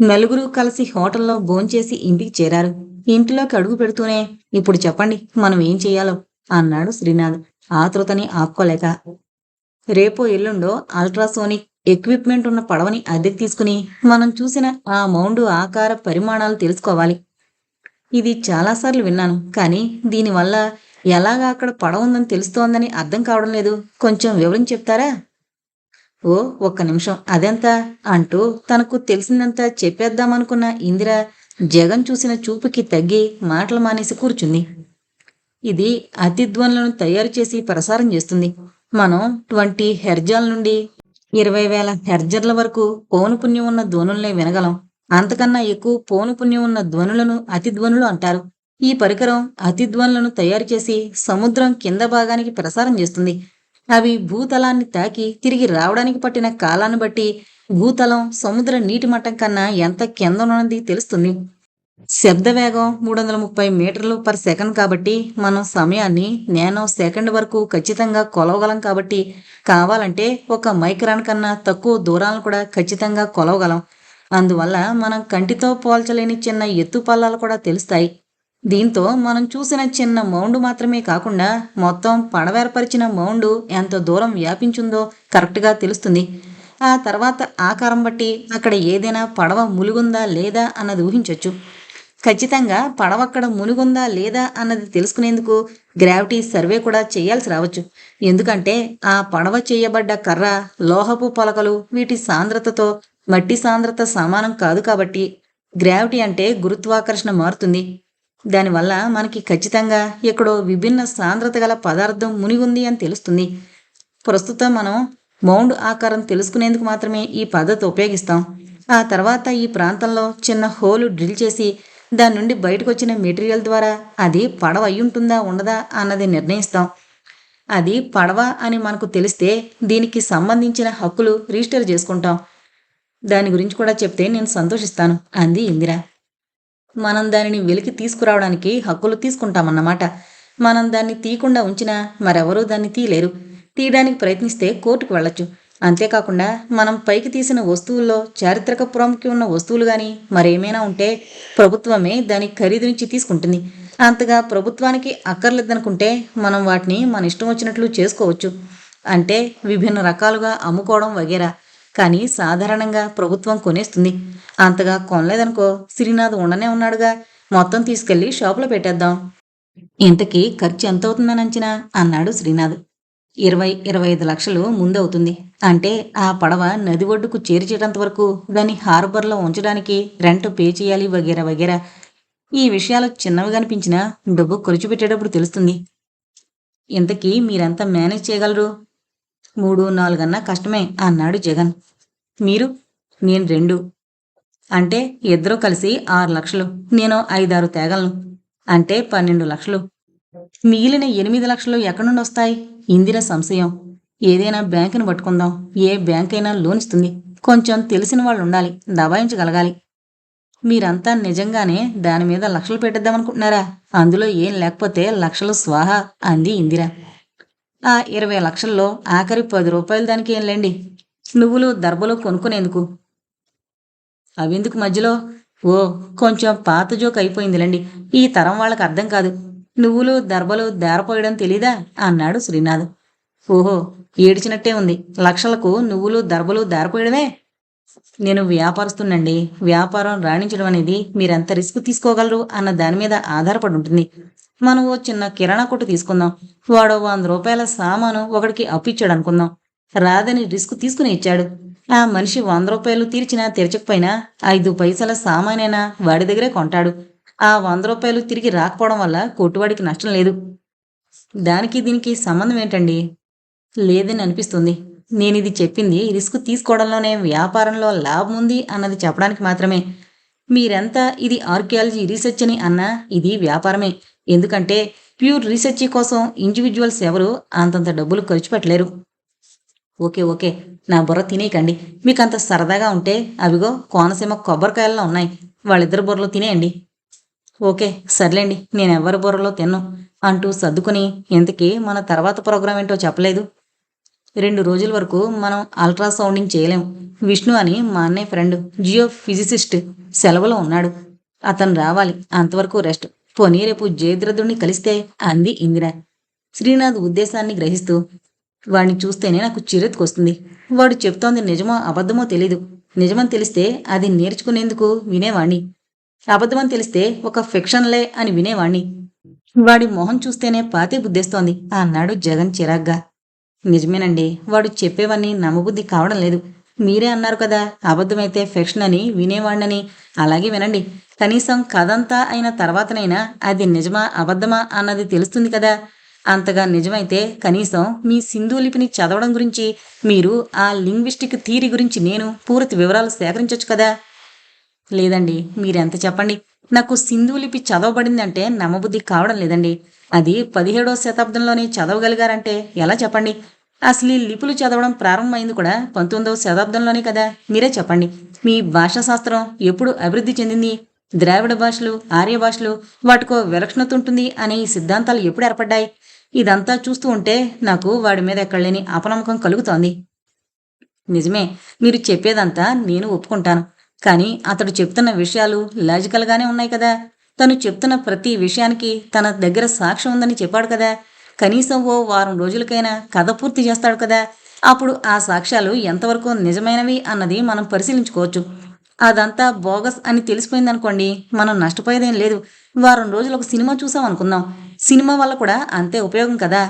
నలుగురు కలిసి హోటల్లో భోంచేసి ఇంటికి చేరారు. ఇంటిలోకి అడుగు పెడుతూనే ఇప్పుడు చెప్పండి మనం ఏం చెయ్యాలో అన్నాడు శ్రీనాథ్. ఆతృతని ఆపుకోలేక. రేపో ఎల్లుండో అల్ట్రాసోనిక్ ఎక్విప్మెంట్ ఉన్న పడవని అద్దెకి తీసుకుని మనం చూసిన ఆ మౌండు ఆకార పరిమాణాలు తెలుసుకోవాలి. ఇది చాలాసార్లు విన్నాను కానీ దీనివల్ల ఎలాగా అక్కడ పడవ ఉందని తెలుస్తోందని అర్థం కావడం లేదు. కొంచెం వివరించి చెప్తారా? ఓ ఒక్క నిమిషం. అదెంత? అంటూ తనకు తెలిసిందంతా చెప్పేద్దామనుకున్న ఇందిర జగన్ చూసిన చూపుకి తగ్గి మాటలు మానేసి కూర్చుంది. ఇది అతిధ్వనులను తయారు చేసి ప్రసారం చేస్తుంది. మనం ట్వంటీ హెర్జాల నుండి ఇరవై వేల హెర్జర్ల వరకు పౌనపుణ్యం ఉన్న ధ్వనుల్నే వినగలం. అంతకన్నా ఎక్కువ పౌనపుణ్యం ఉన్న ధ్వనులను అతిధ్వనులు అంటారు. ఈ పరికరం అతిధ్వనులను తయారు చేసి సముద్రం కింద భాగానికి ప్రసారం చేస్తుంది. అవి భూతలాన్ని తాకి తిరిగి రావడానికి పట్టిన కాలాన్ని బట్టి భూతలం సముద్ర నీటి మట్టం కన్నా ఎంత కింద ఉన్నది తెలుస్తుంది. శబ్ద వేగం మూడు వందల ముప్పై మీటర్లు పర్ సెకండ్ కాబట్టి మనం సమయాన్ని నేను సెకండ్ వరకు ఖచ్చితంగా కొలవగలం కాబట్టి కావాలంటే ఒక మైక్రాన్ కన్నా తక్కువ దూరాలను కూడా ఖచ్చితంగా కొలవగలం. అందువల్ల మనం కంటితో పోల్చలేని చిన్న ఎత్తు పల్లాలు కూడా తెలుస్తాయి. దీంతో మనం చూసిన చిన్న మౌండ్ మాత్రమే కాకుండా మొత్తం పడవేర్పరిచిన మౌండ్ ఎంత దూరం వ్యాపించిందో కరెక్ట్గా తెలుస్తుంది. ఆ తర్వాత ఆకారం బట్టి అక్కడ ఏదైనా పడవ ములుగుందా లేదా అన్నది ఊహించవచ్చు ఖచ్చితంగా పడవ అక్కడ మునుగుందా లేదా అన్నది తెలుసుకునేందుకు గ్రావిటీ సర్వే కూడా చేయాల్సి రావచ్చు. ఎందుకంటే ఆ పడవ చేయబడ్డ కర్ర లోహపు పలకలు వీటి సాంద్రతతో మట్టి సాంద్రత సమానం కాదు కాబట్టి గ్రావిటీ అంటే గురుత్వాకర్షణ మారుతుంది. దానివల్ల మనకి ఖచ్చితంగా ఎక్కడో విభిన్న సాంద్రత గల పదార్థం మునిగుంది అని తెలుస్తుంది. ప్రస్తుతం మనం మౌండ్ ఆకారం తెలుసుకునేందుకు మాత్రమే ఈ పద్ధతి ఉపయోగిస్తాం. ఆ తర్వాత ఈ ప్రాంతంలో చిన్న హోలు డ్రిల్ చేసి దాని నుండి బయటకు వచ్చిన మెటీరియల్ ద్వారా అది పడవ అయ్యుంటుందా ఉండదా అన్నది నిర్ణయిస్తాం. అది పడవ అని మనకు తెలిస్తే దీనికి సంబంధించిన హక్కులు రిజిస్టర్ చేసుకుంటాం. దాని గురించి కూడా చెప్తే నేను సంతోషిస్తాను. అంది ఇందిరా. మనం దానిని వెలికి తీసుకురావడానికి హక్కులు తీసుకుంటామన్నమాట. మనం దాన్ని తీయకుండా ఉంచినా మరెవరూ దాన్ని తీయలేరు. తీయడానికి ప్రయత్నిస్తే కోర్టుకు వెళ్ళొచ్చు. అంతేకాకుండా మనం పైకి తీసిన వస్తువుల్లో చారిత్రక ప్రాముఖ్యం ఉన్న వస్తువులు కానీ మరేమైనా ఉంటే ప్రభుత్వమే దాని ఖరీదు నుంచి తీసుకుంటుంది. అంతగా ప్రభుత్వానికి అక్కర్లేదనుకుంటే మనం వాటిని మన ఇష్టం వచ్చినట్లు చేసుకోవచ్చు. అంటే విభిన్న రకాలుగా అమ్ముకోవడం వగేరా. కానీ సాధారణంగా ప్రభుత్వం కొనేస్తుంది. అంతగా కొనలేదనుకో శ్రీనాథ్ ఉండనే ఉన్నాడుగా. మొత్తం తీసుకెళ్ళి షాపులో పెట్టేద్దాం. ఇంతకీ ఖర్చు ఎంత అవుతుందని అంచనా? అన్నాడు శ్రీనాథ్. ఇరవై ఇరవై ఐదు లక్షలు ముందవుతుంది. అంటే ఆ పడవ నది ఒడ్డుకు చేర్చేటంత వరకు దాన్ని హార్బర్లో ఉంచడానికి రెంట్ పే చేయాలి వగేరా వగేరా. ఈ విషయాలు చిన్నవి కనిపించినా డబ్బు ఖర్చు పెట్టేటప్పుడు తెలుస్తుంది. ఇంతకీ మీరంతా మేనేజ్ చేయగలరు? మూడు నాలుగన్నా కష్టమే అన్నాడు జగన్. మీరు నేను రెండు. అంటే ఇద్దరూ కలిసి ఆరు లక్షలు నేను ఐదారు తేగలను. అంటే పన్నెండు లక్షలు. మిగిలిన ఎనిమిది లక్షలు ఎక్కడి నుండి వస్తాయి? ఇందిర సంశయం. ఏదైనా బ్యాంకుని పట్టుకుందాం. ఏ బ్యాంక్ అయినా లోన్ ఇస్తుంది. కొంచెం తెలిసిన వాళ్ళు ఉండాలి. దబాయించగలగాలి. మీరంతా నిజంగానే దాని మీద లక్షలు పెట్టేద్దామనుకుంటున్నారా? అందులో ఏం లేకపోతే లక్షలు స్వాహా అంది ఇందిర. ఆ ఇరవై లక్షల్లో ఆఖరి పది రూపాయలు దానికి ఏం లేండి? నువ్వులు దర్బలు కొనుక్కునేందుకు. అవెందుకు మధ్యలో ఓ కొంచెం పాత జోక్ అయిపోయిందిలేండి. ఈ తరం వాళ్ళకి అర్థం కాదు. నువ్వులు దర్బలు దారపోయడం తెలీదా? అన్నాడు శ్రీనాథ్. ఓహో ఏడిచినట్టే ఉంది. లక్షలకు నువ్వులు దర్బలు దారపోయడమే? నేను వ్యాపారస్తున్నండి. వ్యాపారం రాణించడం అనేది మీరెంత రిస్క్ తీసుకోగలరు అన్న దాని మీద ఆధారపడి ఉంటుంది. మనం ఓ చిన్న కిరాణా కొట్టు తీసుకుందాం. వాడు వంద రూపాయల సామాను ఒకడికి అప్పిచ్చాడు అనుకుందాం రాదని రిస్క్ తీసుకుని ఇచ్చాడు. ఆ మనిషి వంద రూపాయలు తీర్చినా తెరచకపోయినా ఐదు పైసల సామానైనా వాడి దగ్గరే కొంటాడు. ఆ వంద రూపాయలు తిరిగి రాకపోవడం వల్ల కొట్టువాడికి నష్టం లేదు. దానికి దీనికి సంబంధం ఏంటండి? లేదని అనిపిస్తుంది. నేను ఇది చెప్పింది రిస్క్ తీసుకోవడంలోనే వ్యాపారంలో లాభం ఉంది అన్నది చెప్పడానికి మాత్రమే. మీరెంత ఇది ఆర్కియాలజీ రీసెర్చ్ అని అన్నా ఇది వ్యాపారమే. ఎందుకంటే ప్యూర్ రీసెర్చ్ కోసం ఇండివిజువల్స్ ఎవరు అంతంత డబ్బులు ఖర్చు పెట్టలేరు. Okay okay. నా బుర్ర తినేయకండి. మీకు అంత సరదాగా ఉంటే అవిగో కోనసీమ కొబ్బరికాయల్లో ఉన్నాయి. వాళ్ళిద్దరు బుర్రలో తినేయండి. ఓకే సర్లేండి. నేను ఎవరి బుర్రలో తిన్ను అంటూ సర్దుకుని ఇంతకీ మన తర్వాత ప్రోగ్రాం ఏంటో చెప్పలేదు. రెండు రోజుల వరకు మనం అల్ట్రాసౌండింగ్ చేయలేం. విష్ణు అని మా అన్నయ్య ఫ్రెండ్ జియో ఫిజిసిస్ట్ సెలవులో ఉన్నాడు. అతను రావాలి. అంతవరకు రెస్ట్. పోనీ రేపు జయద్రథుడిని కలిస్తే అంది ఇందిర. శ్రీనాథ్ ఉద్దేశాన్ని గ్రహిస్తూ వాడిని చూస్తేనే నాకు చిరెత్తుకొస్తుంది వాడు చెప్తోంది నిజమో అబద్ధమో తెలీదు. నిజమని తెలిస్తే అది నేర్చుకునేందుకు వినేవాణ్ణి. అబద్ధమని తెలిస్తే ఒక ఫిక్షన్లే అని వినేవాణ్ణి. వాడి మొహం చూస్తేనే పాతే బుద్ధేస్తోంది అన్నాడు జగన్ చిరాగ్గా. నిజమేనండి వాడు చెప్పేవన్నీ నమ్మబుద్ధి కావడం లేదు. మీరే అన్నారు కదా అబద్ధమైతే ఫిక్షన్ అని వినేవాణ్ణని. అలాగే వినండి కనీసం కథంతా అయిన తర్వాతనైనా అది నిజమా అబద్ధమా అన్నది తెలుస్తుంది కదా. అంతగా నిజమైతే కనీసం మీ సింధు లిపిని చదవడం గురించి మీరు ఆ లింగ్విస్టిక్ థీరీ గురించి నేను పూర్తి వివరాలు సేకరించొచ్చు కదా. లేదండి మీరెంత చెప్పండి? నాకు సింధు లిపి చదవబడిందంటే నమ్మబుద్ధి కావడం లేదండి. అది పదిహేడవ శతాబ్దంలోనే చదవగలిగారంటే ఎలా చెప్పండి? అసలు ఈ లిపులు చదవడం ప్రారంభమైంది కూడా పంతొమ్మిదవ శతాబ్దంలోనే కదా. మీరే చెప్పండి. మీ భాషా శాస్త్రం ఎప్పుడు అభివృద్ధి చెందింది? ద్రావిడ భాషలు ఆర్య భాషలు వాటికో విలక్షణత ఉంటుంది అనే ఈ సిద్ధాంతాలు ఎప్పుడు ఏర్పడ్డాయి? ఇదంతా చూస్తూ ఉంటే నాకు వాడి మీద ఎక్కడలేని అపనమ్మకం కలుగుతోంది. నిజమే మీరు చెప్పేదంతా నేను ఒప్పుకుంటాను. కానీ అతడు చెప్తున్న విషయాలు లాజికల్గానే ఉన్నాయి కదా. తను చెప్తున్న ప్రతి విషయానికి తన దగ్గర సాక్ష్యం ఉందని చెప్పాడు కదా. కనీసం ఓ వారం రోజులకైనా కథ పూర్తి చేస్తాడు కదా. అప్పుడు ఆ సాక్ష్యాలు ఎంతవరకు నిజమైనవి అన్నది మనం పరిశీలించుకోవచ్చు. అదంతా బోగస్ అని తెలిసిపోయిందనుకోండి మనం నష్టపోయేదేం లేదు. వారం రోజులు ఒక సినిమా చూసాం అనుకుందాం. సినిమా వల్ల కూడా అంతే ఉపయోగం కదా.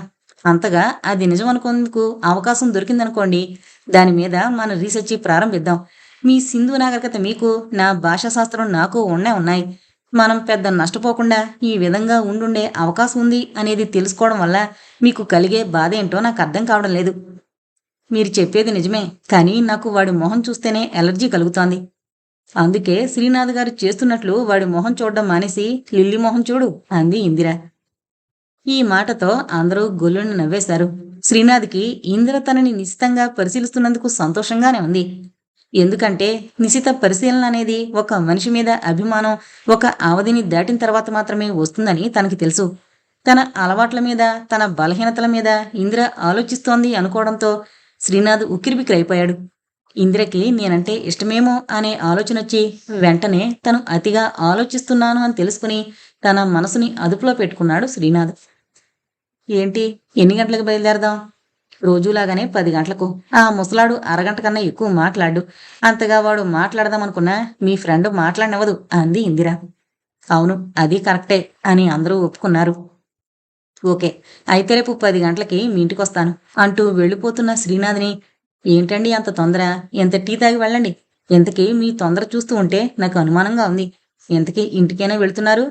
అంతగా అది నిజం అనుకునేందుకు అవకాశం దొరికిందనుకోండి దాని మీద మన రీసెర్చ్ ప్రారంభిద్దాం. మీ సింధు నాగరికత మీకు నా భాషా శాస్త్రం నాకు ఉన్నాయి ఉన్నాయి. మనం పెద్ద నష్టపోకుండా ఈ విధంగా ఉండుండే అవకాశం ఉంది అనేది తెలుసుకోవడం వల్ల మీకు కలిగే బాధ ఏంటో నాకు అర్థం కావడం లేదు. మీరు చెప్పేది నిజమే కానీ నాకు వాడి మొహం చూస్తేనే ఎలర్జీ కలుగుతోంది. అందుకే శ్రీనాథ్ గారు చేస్తున్నట్లు వాడి మొహం చూడడం మానేసి లిల్లీ మొహం చూడు అంది ఇందిర. ఈ మాటతో అందరూ గొల్లుని నవ్వేశారు. శ్రీనాథ్కి ఇందిర తనని నిశితంగా పరిశీలిస్తున్నందుకు సంతోషంగానే ఉంది. ఎందుకంటే నిశిత పరిశీలన అనేది ఒక మనిషి మీద అభిమానం ఒక అవధిని దాటిన తర్వాత మాత్రమే వస్తుందని తనకి తెలుసు. తన అలవాట్ల మీద తన బలహీనతల మీద ఇందిర ఆలోచిస్తోంది అనుకోవడంతో శ్రీనాథ్ ఉక్కిరిబిక్కిరైపోయాడు. ఇందిరకి నేనంటే ఇష్టమేమో అనే ఆలోచన వచ్చి వెంటనే తను అతిగా ఆలోచిస్తున్నాను అని తెలుసుకుని తన మనసుని అదుపులో పెట్టుకున్నాడు శ్రీనాథ్. ఏంటి? ఎన్ని గంటలకు బయలుదేరదాం? రోజులాగానే పది గంటలకు. ఆ ముసలాడు అరగంట కన్నా ఎక్కువ మాట్లాడు. అంతగా వాడు మాట్లాడదామనుకున్నా మీ ఫ్రెండ్ మాట్లాడినవదు అంది ఇందిర. అవును అది కరెక్టే అని అందరూ ఒప్పుకున్నారు. ఓకే అయితే రేపు పది గంటలకి మీ ఇంటికి వస్తాను అంటూ వెళ్ళిపోతున్న శ్రీనాథ్ని ఏంటండి అంత తొందర? ఎంత టీ తాగి వెళ్ళండి? ఇంతకీ మీ తొందర చూస్తూ ఉంటే నాకు అనుమానంగా ఉంది. ఇంతకీ ఇంటికైనా వెళ్తున్నారు?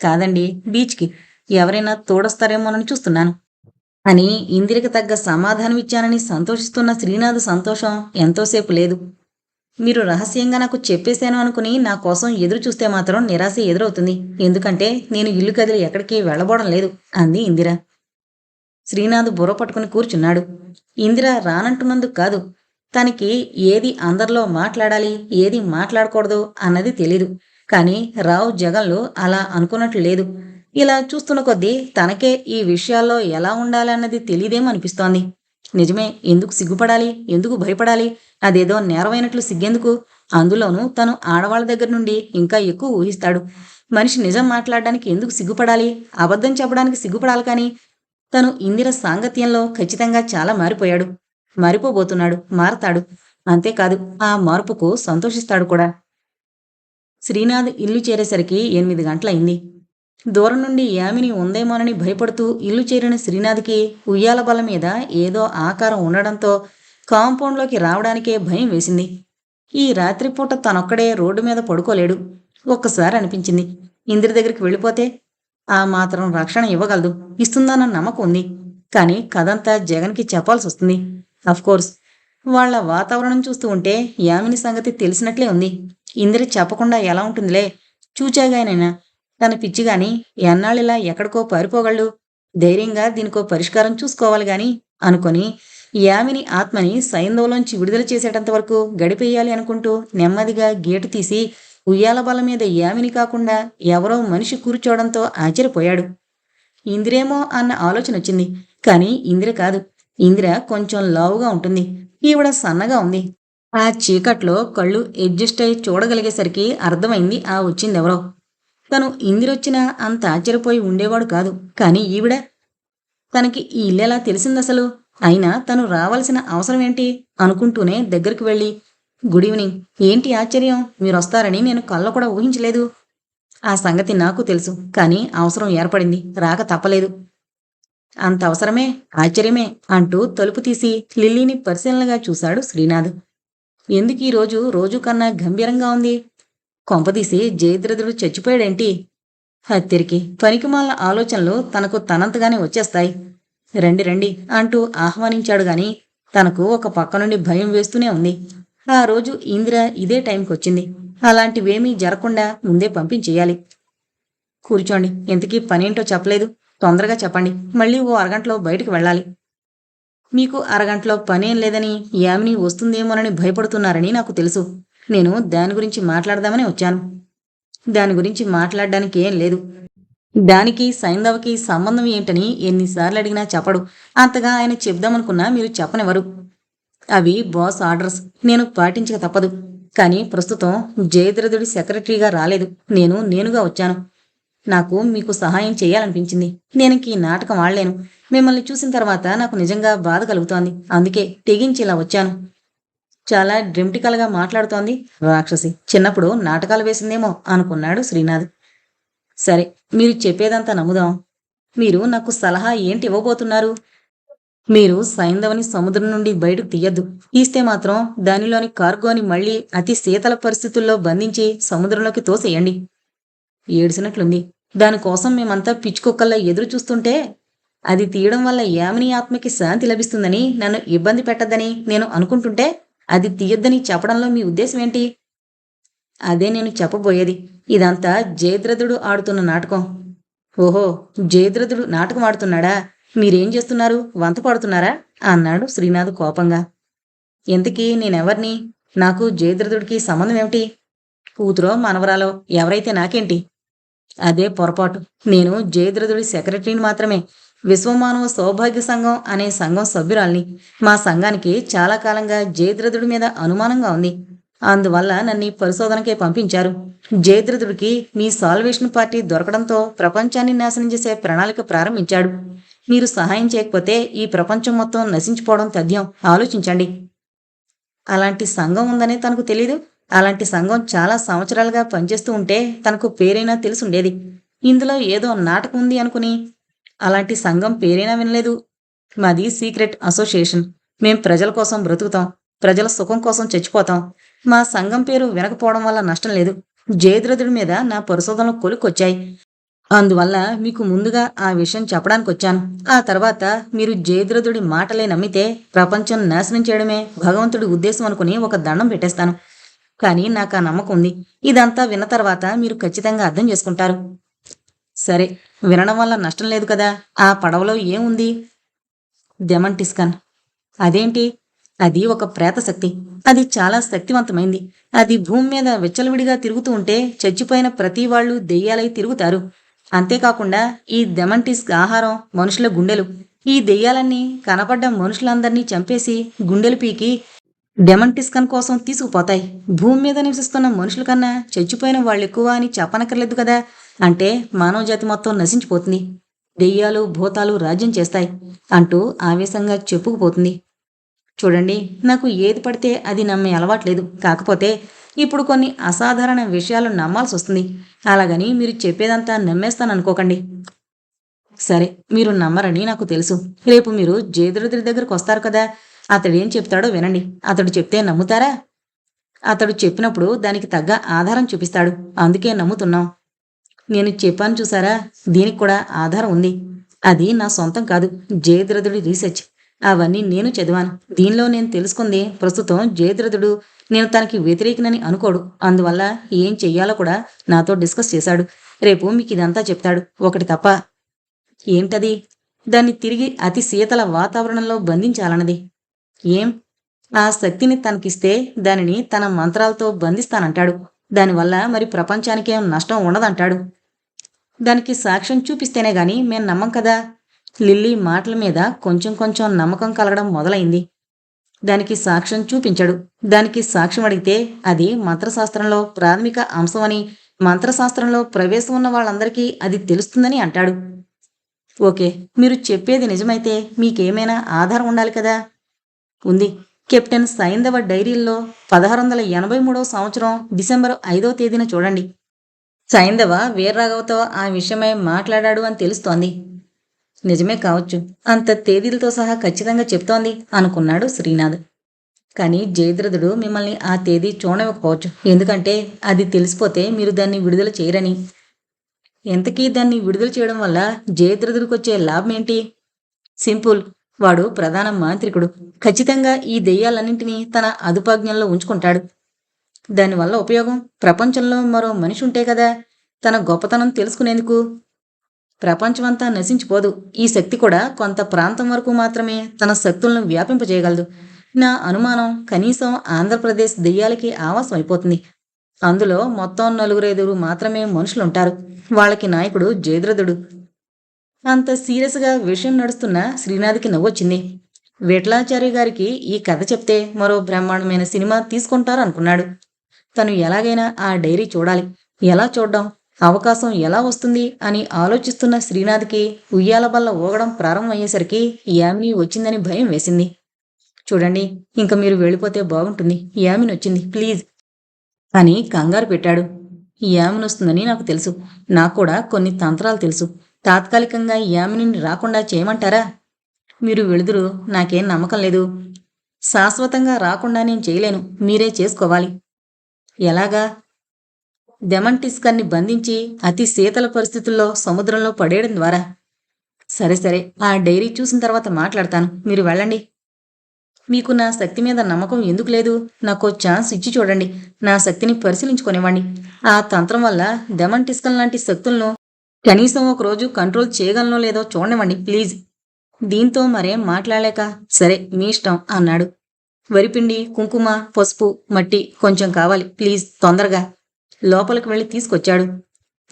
కాదండి బీచ్కి. ఎవరైనా తోడొస్తారేమోనని చూస్తున్నాను. అని ఇందిరికి తగ్గ సమాధానం ఇచ్చానని సంతోషిస్తున్న శ్రీనాథ్ సంతోషం ఎంతోసేపు లేదు. మీరు రహస్యంగా నాకు చెప్పేశాను అనుకుని నా కోసం ఎదురు చూస్తే మాత్రం నిరాశ ఎదురవుతుంది. ఎందుకంటే నేను ఇల్లు కదిలి ఎక్కడికి వెళ్ళబోవడం లేదు అంది ఇందిర. శ్రీనాథ్ బుర్ర పట్టుకుని కూర్చున్నాడు. ఇందిర రానంటున్నందుకు కాదు తనకి ఏది అందరిలో మాట్లాడాలి ఏది మాట్లాడకూడదు అన్నది తెలీదు. కానీ రావు జగన్లు అలా అనుకున్నట్లు లేదు. ఇలా చూస్తున్న కొద్దీ తనకే ఈ విషయాల్లో ఎలా ఉండాలన్నది తెలియదేమో అనిపిస్తోంది. నిజమే ఎందుకు సిగ్గుపడాలి ఎందుకు భయపడాలి అదేదో నేరమైనట్లు సిగ్గెందుకు? అందులోనూ తను ఆడవాళ్ళ దగ్గర నుండి ఇంకా ఎక్కువ ఊహిస్తాడు. మనిషి నిజం మాట్లాడడానికి ఎందుకు సిగ్గుపడాలి అబద్ధం చెప్పడానికి సిగ్గుపడాలి కానీ తను ఇందిర సాంగత్యంలో ఖచ్చితంగా చాలా మారిపోయాడు. మారిపోబోతున్నాడు మారతాడు. అంతేకాదు ఆ మార్పుకు సంతోషిస్తాడు కూడా. శ్రీనాథ్ ఇల్లు చేరేసరికి ఎనిమిది గంటలైంది దూరం నుండి యామిని ఉందేమోనని భయపడుతూ ఇల్లు చేరిన శ్రీనాథ్కి ఉయ్యాల బల మీద ఏదో ఆకారం ఉండడంతో కాంపౌండ్లోకి రావడానికే భయం వేసింది. ఈ రాత్రిపూట తనొక్కడే రోడ్డు మీద పడుకోలేడు. ఒక్కసారి అనిపించింది. ఇందిరి దగ్గరికి వెళ్ళిపోతే ఆ మాత్రం రక్షణ ఇవ్వగలదు. ఇస్తుందన్న నమ్మకం ఉంది. కానీ కథంతా జగన్కి చెప్పాల్సి వస్తుంది కోర్స్ వాళ్ళ వాతావరణం చూస్తూ ఉంటే యామిని సంగతి తెలిసినట్లే ఉంది. ఇందిర చెప్పకుండా ఎలా ఉంటుందిలే? చూచాగానైనా తన పిచ్చిగాని ఎన్నాళ్ళిలా ఎక్కడికో పారిపోగలడు. ధైర్యంగా దీనికో పరిష్కారం చూసుకోవాలి గాని అనుకొని యామిని ఆత్మని సైంధవులోంచి విడుదల చేసేటంత వరకు గడిపేయాలి అనుకుంటూ నెమ్మదిగా గేటు తీసి ఉయ్యాల బల మీద యామిని కాకుండా ఎవరో మనిషి కూర్చోవడంతో ఆశ్చర్యపోయాడు. ఇందిరేమో అన్న ఆలోచన వచ్చింది. కానీ ఇందిర కాదు. ఇందిర కొంచెం లావుగా ఉంటుంది. ఈవిడ సన్నగా ఉంది. ఆ చీకట్లో కళ్ళు అడ్జస్ట్ అయి చూడగలిగేసరికి అర్థమైంది ఆ వచ్చిందెవరో. తను ఇందిరొచ్చినా అంత ఆశ్చర్యపోయి ఉండేవాడు కాదు. కానీ ఈవిడ? తనకి ఈ ఇల్లెలా తెలిసిందసలు? అయినా తను రావాల్సిన అవసరం ఏంటి? అనుకుంటూనే దగ్గరికి వెళ్ళి గుడ్ ఈవినింగ్. ఏంటి ఆశ్చర్యం? మీరు వస్తారని నేను కళ్ళ కూడా ఊహించలేదు. ఆ సంగతి నాకు తెలుసు కానీ అవసరం ఏర్పడింది. రాక తప్పలేదు. అంత అవసరమే? ఆశ్చర్యమే? అంటూ తలుపు తీసి లిల్లీని పరిశీలనగా చూశాడు శ్రీనాథ్. ఎందుకు ఈరోజు రోజు? రోజు కన్నా గంభీరంగా ఉంది. కొంపదీసి జయద్రథుడు చచ్చిపోయాడేంటి? హత్తిరికి పనికిమాల ఆలోచనలు తనకు తనంతగానే వచ్చేస్తాయి. రండి రండి అంటూ ఆహ్వానించాడు గాని తనకు ఒక పక్క నుండి భయం వేస్తూనే ఉంది. ఆ రోజు ఇందిర ఇదే టైంకి వచ్చింది. అలాంటివేమీ జరగకుండా ముందే పంపించేయాలి. కూర్చోండి. ఇంతకీ పనేంటో చెప్పలేదు. తొందరగా చెప్పండి. మళ్ళీ ఓ అరగంటలో బయటకు వెళ్ళాలి. మీకు అరగంటలో పనేం లేదని యామిని వస్తుందేమోనని భయపడుతున్నారని నాకు తెలుసు. నేను దాని గురించి మాట్లాడదామని వచ్చాను. దాని గురించి మాట్లాడడానికి ఏం లేదు. దానికి సైంధవకి సంబంధం ఏంటని ఎన్నిసార్లు అడిగినా చెప్పడు. అంతగా ఆయన చెప్దామనుకున్నా మీరు చెప్పనివ్వరు. అవి బాస్ ఆర్డర్స్. నేను పాటించక తప్పదు. కానీ ప్రస్తుతం జయద్రథుడి సెక్రటరీగా రాలేదు. నేను నేనుగా వచ్చాను. నాకు మీకు సహాయం చేయాలనిపించింది. నేను ఈ నాటకం ఆడలేను. మిమ్మల్ని చూసిన తర్వాత నాకు నిజంగా బాధ కలుగుతోంది. అందుకే తెగించి ఇలా వచ్చాను. చాలా డ్రిమ్టికల్గా మాట్లాడుతోంది రాక్షసి. చిన్నప్పుడు నాటకాలు వేసిందేమో అనుకున్నాడు శ్రీనాథ్. సరే మీరు చెప్పేదంతా నమ్ముదాం. మీరు నాకు సలహా ఏంటి ఇవ్వబోతున్నారు? మీరు సైంధవని సముద్రం నుండి బయటకు తీయద్దు. తీస్తే మాత్రం దానిలోని కార్గోని మళ్ళీ అతి శీతల పరిస్థితుల్లో బంధించి సముద్రంలోకి తోసేయండి. ఏడిసినట్లుంది. దానికోసం మేమంతా పిచ్చుకొక్కల్లా ఎదురు చూస్తుంటే అది తీయడం వల్ల యామిని ఆత్మకి శాంతి లభిస్తుందని నన్ను ఇబ్బంది పెట్టద్దని నేను అనుకుంటుంటే అది తీయొద్దని చెప్పడంలో మీ ఉద్దేశం ఏంటి అదే నేను చెప్పబోయేది. ఇదంతా జయద్రథుడు ఆడుతున్న నాటకం. ఓహో జయద్రథుడు నాటకం ఆడుతున్నాడా? మీరేం చేస్తున్నారు? వంత పడుతున్నారా? అన్నాడు శ్రీనాథ్ కోపంగా. ఇంతకీ నేనెవర్ని? నాకు జయద్రథుడికి సంబంధం ఏమిటి కూతురో మనవరాలో ఎవరైతే నాకేంటి? అదే పొరపాటు. నేను జయద్రథుడి సెక్రటరీని మాత్రమే. విశ్వమానవ సౌభాగ్య సంఘం అనే సంఘం సభ్యురాల్ని. మా సంఘానికి చాలా కాలంగా జయద్రథుడి మీద అనుమానంగా ఉంది. అందువల్ల నన్ను పరిశోధనకే పంపించారు. జయద్రథుడికి మీ సాల్వేషన్ పార్టీ దొరకడంతో ప్రపంచాన్ని నాశనం చేసే ప్రణాళిక ప్రారంభించాడు. మీరు సహాయం చేయకపోతే ఈ ప్రపంచం మొత్తం నశించిపోవడం తథ్యం. ఆలోచించండి. అలాంటి సంఘం ఉందనే తనకు తెలీదు. అలాంటి సంఘం చాలా సంవత్సరాలుగా పనిచేస్తూ ఉంటే తనకు పేరైనా తెలుసుండేది ఇందులో ఏదో నాటకం ఉంది అనుకుని. అలాంటి సంఘం పేరైనా వినలేదు. మాది సీక్రెట్ అసోసియేషన్. మేం ప్రజల కోసం బ్రతుకుతాం. ప్రజల సుఖం కోసం చచ్చిపోతాం. మా సంఘం పేరు వినకపోవడం వల్ల నష్టం లేదు. జయద్రథుడి మీద నా పరిశోధనలు కొలుకొచ్చాయి. అందువల్ల మీకు ముందుగా ఆ విషయం చెప్పడానికి వచ్చాను ఆ తర్వాత మీరు జయద్రథుడి మాటలే నమ్మితే ప్రపంచం నాశనం చేయడమే భగవంతుడి ఉద్దేశం అనుకుని ఒక దండం పెట్టేస్తాను. కానీ నాకు ఆ నమ్మకం ఉంది. ఇదంతా విన్న తర్వాత మీరు ఖచ్చితంగా అర్థం చేసుకుంటారు. సరే వినడం వల్ల నష్టం లేదు కదా. ఆ పడవలో ఏముంది? డెమంటిస్కన్ అదేంటి? అది ఒక ప్రేత శక్తి అది చాలా శక్తివంతమైంది. అది భూమి మీద విచ్చలవిడిగా తిరుగుతూ ఉంటే చచ్చిపోయిన ప్రతి వాళ్ళు దెయ్యాలై తిరుగుతారు. అంతేకాకుండా ఈ డెమంటిస్క్ ఆహారం మనుషుల గుండెలు. ఈ దెయ్యాలన్నీ కనపడ్డ మనుషులందరినీ చంపేసి గుండెలు పీకి డెమంటిస్కన్ కోసం తీసుకుపోతాయి. భూమి మీద నివసిస్తున్న మనుషుల కన్నా చచ్చిపోయిన వాళ్ళు ఎక్కువ అని చెప్పనక్కర్లేదు కదా? అంటే మానవ జాతి మొత్తం నశించిపోతుంది. దెయ్యాలు భూతాలు రాజ్యం చేస్తాయి అంటూ ఆవేశంగా చెప్పుకుపోతుంది. చూడండి నాకు ఏది పడితే అది నమ్మే అలవాట్లేదు. కాకపోతే ఇప్పుడు కొన్ని అసాధారణ విషయాలు నమ్మాల్సి వస్తుంది. అలాగని మీరు చెప్పేదంతా నమ్మేస్తాను అనుకోకండి సరే మీరు నమ్మరని నాకు తెలుసు. రేపు మీరు జయద్రథుడి దగ్గరకు వస్తారు కదా? అతడు ఏం చెప్తాడో వినండి. అతడు చెప్తే నమ్ముతారా? అతడు చెప్పినప్పుడు దానికి తగ్గ ఆధారం చూపిస్తాడు. అందుకే నమ్ముతున్నాం. నేను చెప్పాను చూసారా? దీనికి కూడా ఆధారం ఉంది. అది నా సొంతం కాదు. జయద్రథుడి రీసెర్చ్. అవన్నీ నేను చదివాను. దీనిలో నేను తెలుసుకుంది ప్రస్తుతం జయద్రథుడు నేను తనకి వ్యతిరేకనని అనుకోడు. అందువల్ల ఏం చెయ్యాలో కూడా నాతో డిస్కస్ చేశాడు. రేపు మీకు ఇదంతా చెప్తాడు. ఒకటి తప్ప ఏంటది? దాన్ని తిరిగి అతి శీతల వాతావరణంలో బంధించాలన్నది. ఏం? ఆ శక్తిని తనకిస్తే దానిని తన మంత్రాలతో బంధిస్తానంటాడు. దానివల్ల మరి ప్రపంచానికేం నష్టం ఉండదంటాడు. దానికి సాక్ష్యం చూపిస్తేనే గాని మేం నమ్మం కదా? లిల్లీ మాటల మీద కొంచెం కొంచెం నమ్మకం కలగడం మొదలైంది. దానికి సాక్ష్యం చూపించాడు. దానికి సాక్ష్యం అడిగితే అది మంత్రశాస్త్రంలో ప్రాథమిక అంశమని మంత్రశాస్త్రంలో ప్రవేశం ఉన్న వాళ్ళందరికీ అది తెలుస్తుందని అంటాడు. ఓకే మీరు చెప్పేది నిజమైతే మీకేమైనా ఆధారం ఉండాలి కదా? ఉంది. కెప్టెన్ సైంధవ డైరీల్లో పదహారు వందల ఎనభై మూడవ సంవత్సరం డిసెంబర్ ఐదవ తేదీన చూడండి. సైందవ వీర్రాఘవతో ఆ విషయమై మాట్లాడాడు అని తెలుస్తోంది. నిజమే కావచ్చు. అంత తేదీలతో సహా ఖచ్చితంగా చెప్తోంది అనుకున్నాడు శ్రీనాథ్. కానీ జయద్రథుడు మిమ్మల్ని ఆ తేదీ చూడకపోవచ్చు ఎందుకంటే అది తెలిసిపోతే మీరు దాన్ని విడుదల చేయరని. ఎంతకీ దాన్ని విడుదల చేయడం వల్ల జయద్రథుడికి వచ్చే లాభం ఏంటి? సింపుల్. వాడు ప్రధాన మాంత్రికుడు. ఖచ్చితంగా ఈ దెయ్యాలన్నింటినీ తన అదుపాజ్ఞంలో ఉంచుకుంటాడు. దానివల్ల ఉపయోగం ప్రపంచంలో మరో మనిషి ఉంటే కదా తన గొప్పతనం తెలుసుకునేందుకు ప్రపంచమంతా నశించిపోదు. ఈ శక్తి కూడా కొంత ప్రాంతం వరకు మాత్రమే తన శక్తులను వ్యాపింపజేయగలదు. నా అనుమానం కనీసం ఆంధ్రప్రదేశ్ దెయ్యాలకి ఆవాసం అయిపోతుంది. అందులో మొత్తం నలుగురైదుగురు మాత్రమే మనుషులుంటారు. వాళ్ళకి నాయకుడు జయద్రథుడు. అంత సీరియస్గా విషయం నడుస్తున్న శ్రీనాథ్కి నవ్వొచ్చింది. విఠలాచార్య గారికి ఈ కథ చెప్తే మరో బ్రహ్మాండమైన సినిమా తీసుకుంటారు అనుకున్నాడు తను ఎలాగైనా ఆ డైరీ చూడాలి. ఎలా చూడ్డం? అవకాశం ఎలా వస్తుంది అని ఆలోచిస్తున్న శ్రీనాథ్కి ఉయ్యాల బల్ల ఊగడం ప్రారంభమయ్యేసరికి యామిని వచ్చిందని భయం వేసింది. చూడండి ఇంక మీరు వెళ్ళిపోతే బాగుంటుంది. యామిని వచ్చింది. ప్లీజ్ అని కంగారు పెట్టాడు. యామిని వస్తుందని నాకు తెలుసు. నాకు కూడా కొన్ని తంత్రాలు తెలుసు. తాత్కాలికంగా యామిని రాకుండా చేయమంటారా? మీరు వెళుదురు నాకేం నమ్మకం లేదు. శాశ్వతంగా రాకుండా నేను చేయలేను. మీరే చేసుకోవాలి. ఎలాగా? డెమంటిస్కర్ని బంధించి అతి శీతల పరిస్థితుల్లో సముద్రంలో పడేయడం ద్వారా. సరే సరే ఆ డైరీ చూసిన తర్వాత మాట్లాడతాను. మీరు వెళ్ళండి. మీకు నా శక్తి మీద నమ్మకం ఎందుకు లేదు? నాకు ఛాన్స్ ఇచ్చి చూడండి. నా శక్తిని పరిశీలించుకొనివ్వండి ఆ తంత్రం వల్ల దెమంటిస్కన్ లాంటి శక్తులను కనీసం ఒక రోజు కంట్రోల్ చేయగలనో లేదో చూడనివ్వండి ప్లీజ్. దీంతో మరేం మాట్లాడలేక సరే మీ ఇష్టం అన్నాడు. వరిపిండి కుంకుమ పసుపు మట్టి కొంచెం కావాలి ప్లీజ్ తొందరగా. లోపలికి వెళ్ళి తీసుకొచ్చాడు.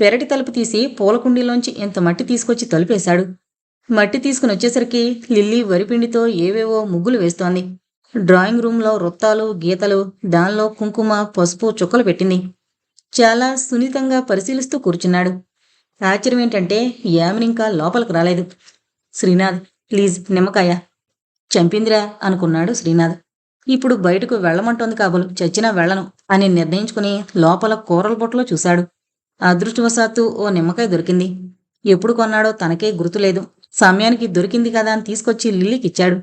పెరటి తలుపు తీసి పూలకుండీలోంచి ఇంత మట్టి తీసుకొచ్చి తలుపేశాడు. మట్టి తీసుకుని వచ్చేసరికి లిల్లీ వరిపిండితో ఏవేవో ముగ్గులు వేస్తోంది. డ్రాయింగ్ రూమ్లో వృత్తాలు గీతలు దానిలో కుంకుమ పసుపు చుక్కలు పెట్టింది. చాలా సున్నితంగా పరిశీలిస్తూ కూర్చున్నాడు. ఆశ్చర్యం ఏంటంటే యామినింకా లోపలికి రాలేదు. శ్రీనాథ్ ప్లీజ్ నిమ్మకాయ. చంపిందిరా అనుకున్నాడు శ్రీనాథ్. ఇప్పుడు బయటకు వెళ్ళమంటోంది కాబోలు. చచ్చినా వెళ్ళను అని నిర్ణయించుకుని లోపల కూరల బొట్టలో చూశాడు. అదృష్టవశాత్తు ఓ నిమ్మకాయ దొరికింది. ఎప్పుడు కొన్నాడో తనకే గుర్తులేదు. సమయానికి దొరికింది కదా అని తీసుకొచ్చి లిల్లీకి ఇచ్చాడు.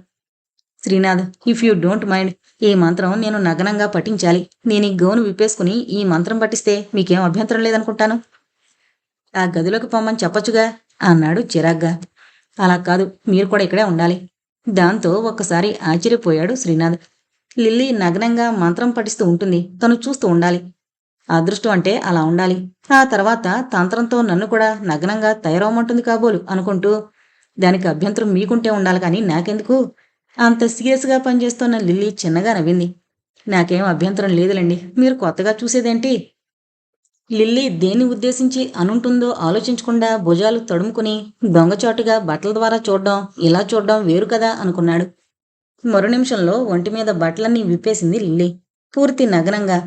Srinath if you don't mind ఈ మంత్రం నేను నగ్నంగా పఠించాలి. నేను ఈ గౌను విప్పేసుకుని ఈ మంత్రం పఠిస్తే మీకేం అభ్యంతరం లేదనుకుంటాను? ఆ గదిలోకి పొమ్మని చెప్పొచ్చుగా అన్నాడు చిరాగ్గా. అలా కాదు మీరు కూడా ఇక్కడే ఉండాలి. దాంతో ఒక్కసారి ఆశ్చర్యపోయాడు శ్రీనాథ్. లిల్లీ నగ్నంగా మంత్రం పఠిస్తూ ఉంటుంది. తను చూస్తూ ఉండాలి. అదృష్టం అంటే అలా ఉండాలి. ఆ తర్వాత తంత్రంతో నన్ను కూడా నగ్నంగా తయారవమంటుంది కాబోలు అనుకుంటూ దానికి అభ్యంతరం మీకుంటే ఉండాలి కానీ నాకెందుకు? అంత సీరియస్గా పనిచేస్తున్న లిల్లీ చిన్నగా నవ్వింది. నాకేం అభ్యంతరం లేదులేండి. మీరు కొత్తగా చూసేదేంటి? లిల్లీ దేన్ని ఉద్దేశించి అనుంటుందో ఆలోచించకుండా భుజాలు తడుముకుని దొంగచాటుగా బట్టల ద్వారా చూడడం ఇలా చూడడం వేరు కదా అనుకున్నాడు. మరు నిమిషంలో ఒంటి మీద బట్టలన్నీ విప్పేసింది లిల్లీ. పూర్తి నగ్నంగా.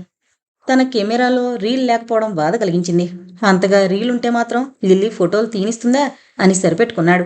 తన కెమెరాలో రీల్ లేకపోవడం బాధ కలిగించింది. అంతగా రీల్ ఉంటే మాత్రం లిల్లీ ఫోటోలు తీనిస్తుందా అని సరిపెట్టుకున్నాడు.